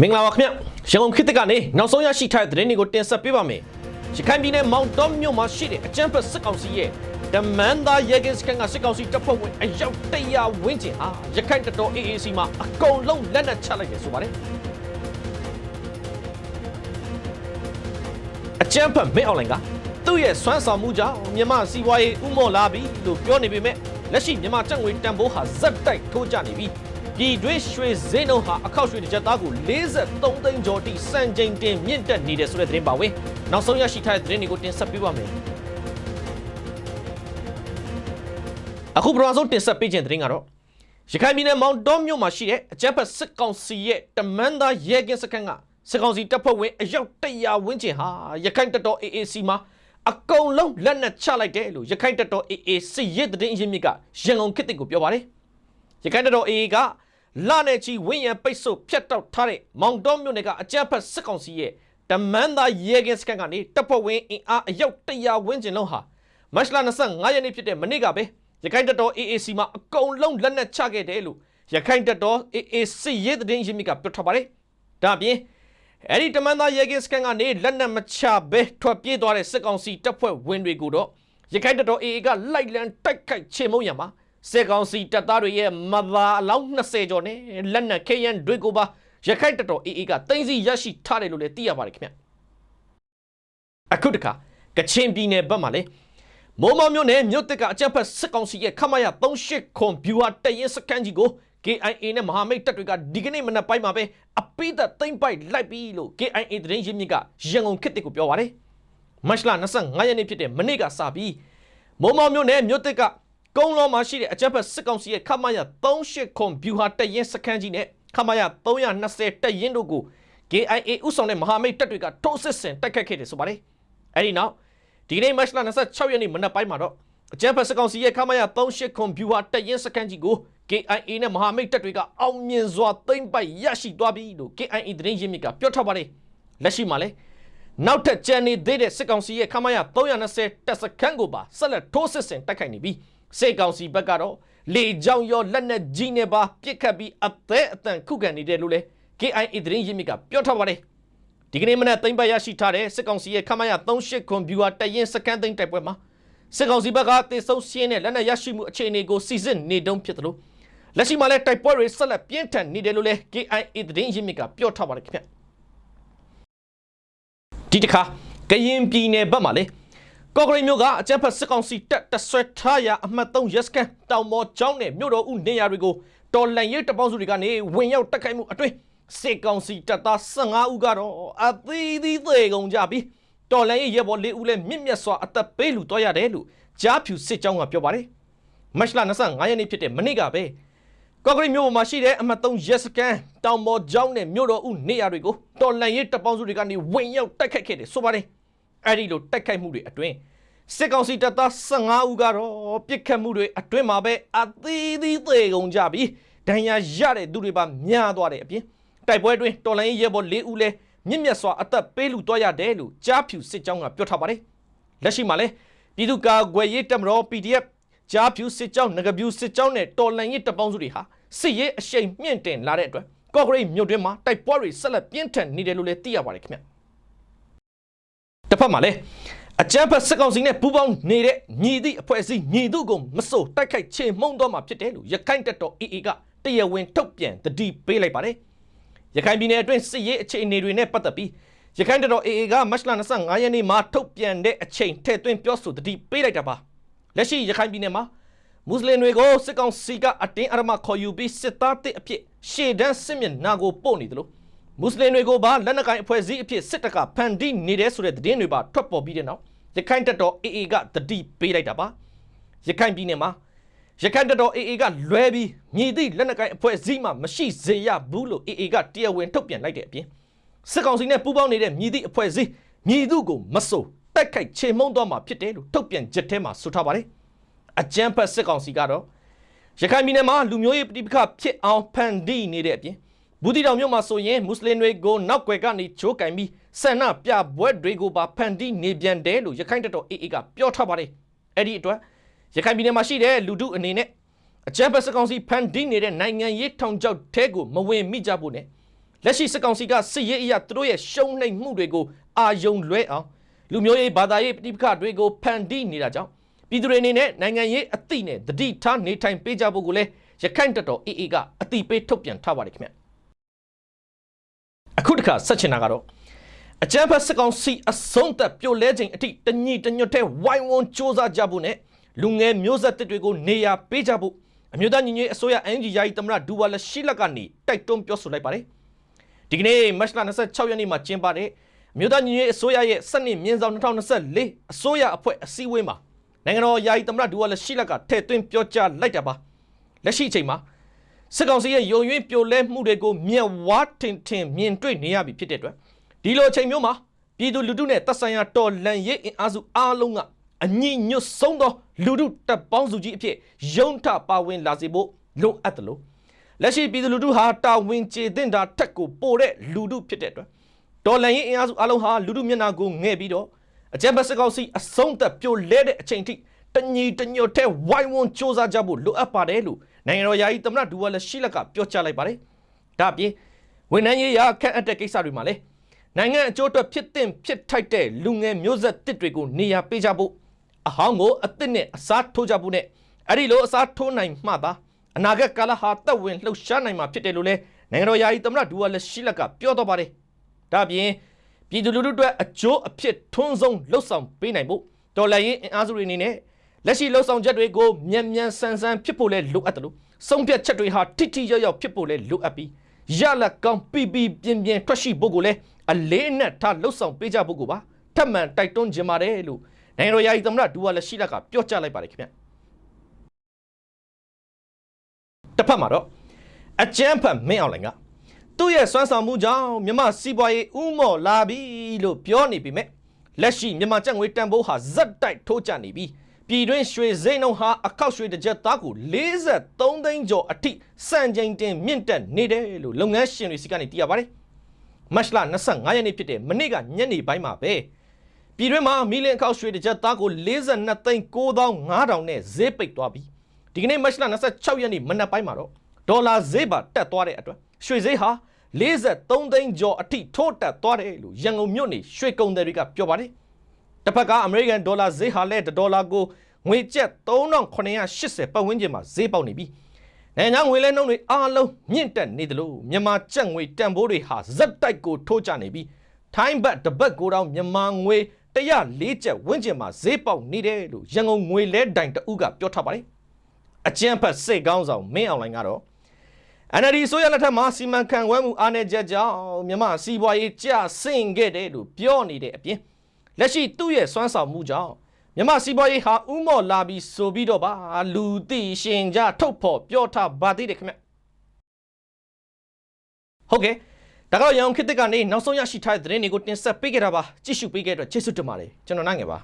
မင်္ဂလာပါခင်ဗျရန်ကုန်ခေတ်သစ်ကနေနောက်ဆုံးရရှိထားတဲ့သတင်းတွေကိုတင်ဆက်ပေးပါမယ်ရခိုင်ပြည်နယ်မောင်တော်မြို့မှာရှိတဲ့အကြမ်းဖက်စစ်ကောင်စီရဲ့တမန်သားရဲကင်းစခန်းကစစ်ကောင်စီတပ်ဖွဲ့ဝင်အယောက်တရာဝန်းကျင်ဟာရခိုင်တပ်တော် AAC မှာအကုန်လုံးလက်နက်ချလိုက်တယ်ဆိုပါတယ်အကြမ်းဖက်မင်းအောင်လိုင်ကသူ့ရဲ့စွမ်းဆောင်မှုကြောင့်မြန်မာစီးပွားရေးဥမော်လာပြီလို့ပြောနေပေမဲ့လက်ရှိမြန်မာတပ်ငွေတန်ဖိုးဟာဇက်တိုက်ထိုးကျနေပြီ ပြည်တွင်းရွှေဈေးနှုန်းဟာအခောက်ရွှေတစ်ကြက်သားကို43သိန်းကျော်တိစံချိန်တင်မြင့်တက်နေတယ်ဆိုတဲ့သတင်းပါဝင်နောက်ဆုံးရရှိထားတဲ့သတင်းတွေကိုတင်ဆက်ပေးပါမယ်အခုပထမဆုံးတင်ဆက်ပေးခြင်းသတင်းကတော့ရခိုင်ပြည်နယ်မောင်တောမြို့မှာရှိတဲ့အကြမ်းဖက်စစ်ကောင်စီရဲ့တမန်သားရဲကင်းစခန်းကစစ်ကောင်စီတပ်ဖွဲ့ဝင်အယောက်100ဝန်းကျင်ဟာရခိုင်တပ်တော် AAC မှာအကုန်လုံးလက်နက်ချလိုက်တယ်လို့ရခိုင်တပ်တော် AAC ရဲ့သတင်းရင်းမြစ်ကရန်ကုန်ခေတ်တစ်ကိုပြောပါတယ်ရခိုင်တပ်တော် AA က လာနေချီဝင်းရံပိတ်ဆို့ဖျက်တောက်ထားတဲ့မောင်တောမြို့နယ်ကအကြမ်းဖက်စစ်ကောင်စီရဲ့တမန်သားရဲကင်းစခန်းကနေတပ်ဖွဲ့ဝင်အင်အားအယောက်100ဝန်းကျင်လုံးဟာမတ်လ25ရက်နေ့ဖြစ်တဲ့မနေ့ကပဲရခိုင်တပ်တော် AAC မှာအကုန်လုံးလက်နက်ချခဲ့တယ်လို့ရခိုင်တပ်တော် AAC ရဲ့သတင်းရင်းမြစ်ကပြောထားပါတယ်ဒါအပြင်အဲ့ဒီတမန်သားရဲကင်းစခန်းကနေလက်နက်မချဘဲထွက်ပြေးသွားတဲ့စစ်ကောင်စီတပ်ဖွဲ့ဝင်တွေကိုတော့ရခိုင်တပ်တော် AA ကလိုက်လံတိုက်ခိုက်ချေမှုန်းရမှာ စစ်ကောင်စီတပ်သားတွေရဲ့မသာအလောင်း20ကျော်နဲ့လက်နက်ခဲယမ်းတွေကိုပါရခိုင်တပ်တော် AA ကတင်စီရရှိထားတယ်လို့လည်းသိရပါတယ်ခင်ဗျအခုတခါကချင်ပြည်နယ်ဘက်မှာလည်းမိုးမောင်မြို့နယ်မြို့တက်ကအကြမ်းဖက်စစ်ကောင်စီရဲ့ခမရ38ခွန်ဗျူဟာတရင်စခန်းကြီးကို KIA နဲ့မဟာမိတ်တပ်တွေကဒီကနေ့မနက်ပိုင်းမှာပဲအပိသက်သိမ့်ပိုက်လိုက်ပြီလို့ KIA သတင်းရင်းမြစ်ကရန်ကုန်ခေတ်တစ်ကိုပြောပါတယ်။မတ်လ25ရက်နေ့ဖြစ်တဲ့မနေ့ကစပြီးမိုးမောင်မြို့နယ်မြို့တက်က ကုန်းလောမှာရှိတဲ့အကြမ်းဖက်စစ်ကောင်စီရဲ့ခမရ38ခွန်ဗျူဟာတရင်စခန်းကြီးနဲ့ခမရ320တပ်ရင်တို့ကို KIA ဥဆောင်တဲ့မဟာမိတ်တပ်တွေကထိုးစစ်ဆင်တိုက်ခတ်ခဲ့တယ်ဆိုပါတယ်။အဲဒီနောက်ဒီကနေ့မတ်လ26ရက်နေ့မနက်ပိုင်းမှာတော့အကြမ်းဖက်စစ်ကောင်စီရဲ့ခမရ38ခွန်ဗျူဟာတပ်ရင်စခန်းကြီးကို KIA နဲ့မဟာမိတ်တပ်တွေကအောင်မြင်စွာသိမ်းပိုက်ရရှိသွားပြီလို့ KIA သတင်းရင်းမြစ်ကပြောထားပါတယ်။လက်ရှိမှာလည်းနောက်ထပ်ကြံနေသေးတဲ့စစ်ကောင်စီရဲ့ခမရ320တပ်စခန်းကိုပါဆက်လက်ထိုးစစ်ဆင်တိုက်ခိုက်နေပြီး စစ်ကောင်စီဘက်ကတော့လေကြောင်းရောလက်နက်ကြီးနဲ့ပါပစ်ခတ်ပြီးအသက်အတန်ခုခံနေတယ်လို့လည်း KIA သတင်းရင်းမြစ်ကပြောထားပါတယ်။ဒီကနေ့မနက်သိမ်းပိုက်ရရှိထားတဲ့စစ်ကောင်စီရဲ့ခမရ38ခွန်ဗျူဟာတရင်စကန်သိမ်းတိုက်ပွဲမှာစစ်ကောင်စီဘက်ကတေဆုံးရှင်းတဲ့လက်နက်ရရှိမှုအခြေအနေကိုစီစစ်နေတုံးဖြစ်တယ်လို့လက်ရှိမှာလည်းတိုက်ပွဲတွေဆက်လက်ပြင်းထန်နေတယ်လို့လည်း KIA သတင်းရင်းမြစ်ကပြောထားပါတယ်ခင်ဗျဒီတစ်ခါကရင်ပြည်နယ်ဘက်မှာလေ ကော့ကရိတ်မြို့ကအကြမ်းဖက်စစ်ကောင်စီတပ်တဆွဲထားရာအမှတ်3ရက်စကန်တောင်ပေါ်ကျောင်းနဲ့မြို့တော်ဦးနေရာတွေကိုတော်လန်ရေးတပေါင်းစုတွေကနေဝင်ရောက်တက်ခိုက်မှုအတွင်းစစ်ကောင်စီတပ်သား15ဦးကတော့အသီးသီးသေကုန်ကြပြီးတော်လန်ရေးရဲဘော်၄ဦးလည်းမြင့်မြတ်စွာအသက်ပေးလူတော့ရတယ်လို့ကြားဖြူစစ်ကြောင်းကပြောပါတယ်မတ်လ25ရက်နေ့ဖြစ်တဲ့မနေ့ကပဲကော့ကရိတ်မြို့ပေါ်မှာရှိတဲ့အမှတ်3ရက်စကန်တောင်ပေါ်ကျောင်းနဲ့မြို့တော်ဦးနေရာတွေကိုတော်လန်ရေးတပ်ပေါင်းစုတွေကနေဝင်ရောက်တိုက်ခိုက်ခဲ့တယ်ဆိုပါတယ် အဲ့ဒီလိုတိုက်ခိုက်မှုတွေအတွင်းစစ်ကောင်စီတပ်သား15ဦးကတော့ပြစ်ခတ်မှုတွေအတွင်းမှာပဲအသီးသီးသေကုန်ကြပြီးဒဏ်ရာရတဲ့သူတွေပါများသွားတဲ့အပြင်တိုက်ပွဲအတွင်းတော်လန်ရေးရဲဘော်၄ဦးလည်းမြင့်မြတ်စွာအသက်ပေးလူတော့ရတယ်လို့ကြားဖြူစစ်ကြောင်းကပြောထားပါတယ်လက်ရှိမှာလည်းပြည်သူ့ကာကွယ်ရေးတပ်မတော် PDF ကြားဖြူစစ်ကြောင်းငကပြူစစ်ကြောင်းနဲ့တော်လန်ရေးတပ်ပေါင်းစုတွေဟာစစ်ရေးအရှိန်မြင့်တင်လာတဲ့အတွက်ကော့ဂရိတ်မြို့တွင်းမှာတိုက်ပွဲတွေဆက်လက်ပြင်းထန်နေတယ်လို့လည်းသိရပါတယ်ခင်ဗျ တစ်ဖက်မှာလည်းအကြမ်းဖက်စစ်ကောင်စီနဲ့ပူးပေါင်းနေတဲ့ညီသည့်အဖွဲ့အစည်းညီသူကိုမစိုးတိုက်ခိုက်ချေမှုန်းတော့မှာဖြစ်တယ်လို့ရခိုင်တပ်တော် AA ကတရားဝင်ထုတ်ပြန်တတိပေးလိုက်ပါတယ်ရခိုင်ပြည်နယ်အတွင်းစစ်ရေးအခြေအနေတွေနဲ့ပတ်သက်ပြီးရခိုင်တပ်တော် AA ကမတ်လ25ရက်နေ့မှာထုတ်ပြန်တဲ့အချိန်ထည့်သွင်းပြောဆိုတတိပေးလိုက်တာပါလက်ရှိရခိုင်ပြည်နယ်မှာမွတ်စလင်တွေကိုစစ်ကောင်စီကအတင်းအဓမ္မခေါ်ယူပြီးစစ်သားတစ်အဖြစ်ရှေ့တန်းစစ်မျက်နှာကိုပို့နေတယ်လို့ မွတ်စလင်တွေကိုပါလက်နက်ကိုင်အဖွဲ့အစည်းအဖြစ်စစ်တပ်ကဖန်တီးနေတဲ့ဆိုတဲ့သတင်းတွေပါထွက်ပေါ်ပြီးတဲ့နောက်ရခိုင်တပ်တော် AA ကတတိပေးလိုက်တာပါရခိုင်ပြည်နယ်မှာရခိုင်တပ်တော် AA ကလွဲပြီးမြည်သည့်လက်နက်ကိုင်အဖွဲ့အစည်းမှမရှိစေရဘူးလို့ AA ကတရားဝင်ထုတ်ပြန်လိုက်တဲ့အပြင်စစ်ကောင်စီနဲ့ပူးပေါင်းနေတဲ့မြည်သည့်အဖွဲ့အစည်းမြည်သူကိုမဆိုတိုက်ခိုက်ချေမှုန်းသွားမှာဖြစ်တယ်လို့ထုတ်ပြန်ချက်ထဲမှာဆိုထားပါတယ်အကြမ်းဖက်စစ်ကောင်စီကတော့ရခိုင်ပြည်နယ်မှာလူမျိုးရေးပဋိပက္ခဖြစ်အောင်ဖန်တီးနေတဲ့အပြင် ဘူးတီတောင်မြို့မှာဆိုရင်မွတ်စလင်တွေကိုနောက်ွယ်ကနေချိုးကင်ပြီးဆန္ဒပြပွဲတွေကိုပါဖန်တီးနေပြန်တယ်လို့ရခိုင်တပ်တော် AA ကပြောထားပါတယ်အဲ့ဒီအတွက်ရခိုင်ပြည်နယ်မှာရှိတဲ့လူထုအနေနဲ့အကြမ်းဖက်စစ်ကောင်စီဖန်တီးနေတဲ့နိုင်ငံရေးထောင်ချောက်ထဲကိုမဝင်မိကြဘူးနဲ့လက်ရှိစစ်ကောင်စီကစစ်ရေးအရာသူတို့ရဲ့ရှုံးနှိမ်မှုတွေကိုအာယုံလွဲအောင်လူမျိုးရေးဘာသာရေးပဋိပက္ခတွေကိုဖန်တီးနေတာကြောင့်ပြည်သူတွေအနေနဲ့နိုင်ငံရေးအသည့်နဲ့တတိထားနေထိုင်ပေးကြဖို့ကိုလည်းရခိုင်တပ်တော် AA ကအတိပေးထုတ်ပြန်ထားပါတယ်ခင်ဗျ အခုတခါဆက်ချင်တာကတော့အကြမ်းဖက်စစ်ကောင်စီအဆုံးသက်ပြိုလဲခြင်းအထိတညီတညွတ်တဲ့ဝိုင်းဝန်းစ조사ကြဖို့နဲ့လူငယ်မျိုးဆက်တစ်တွေကိုနေရာပေးကြဖို့အမျိုးသားညီညွတ်ရေးအစိုးရအန်ဂျီယာယီသမ္မတဒူဝါလရှိလက်ကနေတိုက်တွန်းပြောဆိုလိုက်ပါတယ်ဒီကနေ့မတ်လ26ရက်နေ့မှာကျင်းပတဲ့အမျိုးသားညီညွတ်ရေးအစိုးရရဲ့စနစ်မြင်းဆောင်2024အစိုးရအဖွဲ့အစည်းအဝေးမှာနိုင်ငံတော်ယာယီသမ္မတဒူဝါလရှိလက်ကထည့်သွင်းပြောကြားလိုက်တာပါလက်ရှိအချိန်မှာ စစ်ကောင်စီရဲ့ယုံရွေးပြိုလဲမှုတွေကိုမြက်ဝါထင်ထင်မြင်တွေ့နေရပြီဖြစ်တဲ့အတွက်ဒီလိုအချိန်မျိုးမှာပြည်သူလူထုနဲ့တပ်ဆိုင်ရာတော်လှန်ရေးအင်အားစုအားလုံးကအညီညွတ်ဆုံးသောလူထုတပ်ပေါင်းစုကြီးအဖြစ်ယုံထပါဝင်လာစေဖို့လိုအပ်တယ်လို့လက်ရှိပြည်သူလူထုဟာတာဝန်ကျေတင်တာထက်ကိုပိုတဲ့လူထုဖြစ်တဲ့အတွက်တော်လှန်ရေးအင်အားစုအားလုံးဟာလူထုမျက်နှာကိုငဲ့ပြီးတော့အကြမ်းဖက်စစ်ကောင်စီအဆုံးသက်ပြိုလဲတဲ့အချိန်ထိ တညီတညွတ်တဲ့ဝိုင်းဝန်းစ조사ကြဖို့လိုအပ်ပါတယ်လို့နိုင်ငံတော်ယာယီသမ္မတဒူဝါလက်ရှိလက်ကပြောကြားလိုက်ပါတယ်ဒါအပြင်ဝန်ထမ်းရေးရာခန့်အပ်တဲ့ကိစ္စတွေမှာလည်းနိုင်ငံအကျိုးအတွက်ဖြစ်တဲ့ဖြစ်ထိုက်တဲ့လူငယ်မျိုးဆက်တစ်တွေကိုနေရာပေးကြဖို့အဟောင်းကိုအသစ်နဲ့အစားထိုးကြဖို့နဲ့အဲ့ဒီလိုအစားထိုးနိုင်မှသာအနာဂတ်ကာလဟာတက်ဝင်လှုပ်ရှားနိုင်မှာဖြစ်တယ်လို့လည်းနိုင်ငံတော်ယာယီသမ္မတဒူဝါလက်ရှိလက်ကပြောတော့ပါတယ်ဒါအပြင်ပြည်သူလူထုအတွက်အကျိုးအဖြစ်ထွန်းဆုံးလှုပ်ဆောင်ပေးနိုင်ဖို့တော်လှန်ရေးအင်အားစုတွေအနေနဲ့ လက်ရှိလှုပ်ဆောင်ချက်တွေကိုမြန်မြန်ဆန်ဆန်ဖြစ်ဖို့လဲလိုအပ်တယ်လို့ဆုံးဖြတ်ချက်တွေဟာတိတိကျကျဖြစ်ဖို့လဲလိုအပ်ပြီးရလက်ကောင်းပြပြပြင်းပြင်းထွက်ရှိဖို့ကိုလဲအလေးအနက်ထားလှုပ်ဆောင်ပေးကြဖို့ကိုပါထပ်မံတိုက်တွန်းခြင်းပါတယ်လို့နိုင်ငံတော်ယာယီသမ္မတဒူဝါလက်ရှိလက်ကပြောကြားလိုက်ပါတယ်ခင်ဗျတစ်ဖက်မှာတော့အကျန်းဖတ်မင်းအောင်လိုင်ကသူ့ရဲ့စွမ်းဆောင်မှုကြောင့်မြမစီးပွားရေးဥမော်လာပြီလို့ပြောနေပြီမဲ့လက်ရှိမြန်မာကျပ်ငွေတန်ဖိုးဟာဇက်တိုက်ထိုးကျနေပြီ ပြည်တွင်းရွှေစိမ်းနှုန်းဟာအခောက်ရွှေတစ်ကြက်သားကို43သိန်းကျော်အထိစံချိန်တင်မြင့်တက်နေတယ်လို့လုပ်ငန်းရှင်တွေစီကနေသိရပါတယ်မတ်လ25ရက်နေ့ဖြစ်တဲ့မနေ့ကညနေပိုင်းမှာပဲပြည်တွင်းမှာမီလင်အခောက်ရွှေတစ်ကြက်သားကို42သိန်း9500နဲ့ဈေးပိတ်သွားပြီဒီကနေ့မတ်လ26ရက်နေ့မနက်ပိုင်းမှာတော့ဒေါ်လာဈေးပါတက်သွားတဲ့အတွက်ရွှေဈေးဟာ43သိန်းကျော်အထိထိုးတက်သွားတယ်လို့ရန်ကုန်မြို့နေရွှေကုန်သည်တွေကပြောပါတယ် တစ်ဖက်ကအမေရိကန်ဒေါ်လာဈေးဟာလည်းဒေါ်လာကိုငွေကျပ်3980ပတ်ဝန်းကျင်မှာဈေးပေါက်နေပြီနိုင်ငံငွေလဲနှုန်းတွေအားလုံးမြင့်တက်နေတယ်လို့မြန်မာကျပ်ငွေတန်ဖိုးတွေဟာဇက်တိုက်ကိုထိုးကျနေပြီထိုင်းဘတ်တစ်ဘတ်ကိုတောင်မြန်မာငွေ104ကျပ်ဝန်းကျင်မှာဈေးပေါက်နေတယ်လို့ရန်ကုန်ငွေလဲတိုင်တဦးကပြောထားပါတယ်အကျန်းဖတ်စိတ်ကောင်းဆောင်မင်းအောင်လိုင်ကတော့ NLD ဆိုရလက်ထက်မှာစီမံခန့်ခွဲမှုအားနည်းချက်ကြောင့်မြန်မာစီးပွားရေးကျဆင်းခဲ့တယ်လို့ပြောနေတဲ့အပြင် လက်ရှိသူ့ရဲ့စွမ်းဆောင်မှုကြောင့်မြန်မာစီးပွားရေးဟာဥမော်လာပြီးဆိုပြီးတော့ပါလူသိရှင်ကြားထုတ်ဖော်ပြောထားပါသေးတယ်ခင်ဗျဟုတ်ကဲ့ဒါကတော့ရန်ကုန်ခေတ်သစ်ကနေနောက်ဆုံးရရှိထားတဲ့သတင်းတွေကိုတင်ဆက်ပေးခဲ့တာပါကြည့်ရှုပေးခဲ့တဲ့အတွက်ကျေးဇူးတင်ပါတယ်ကျွန်တော်နိုင်ငယ်ပါ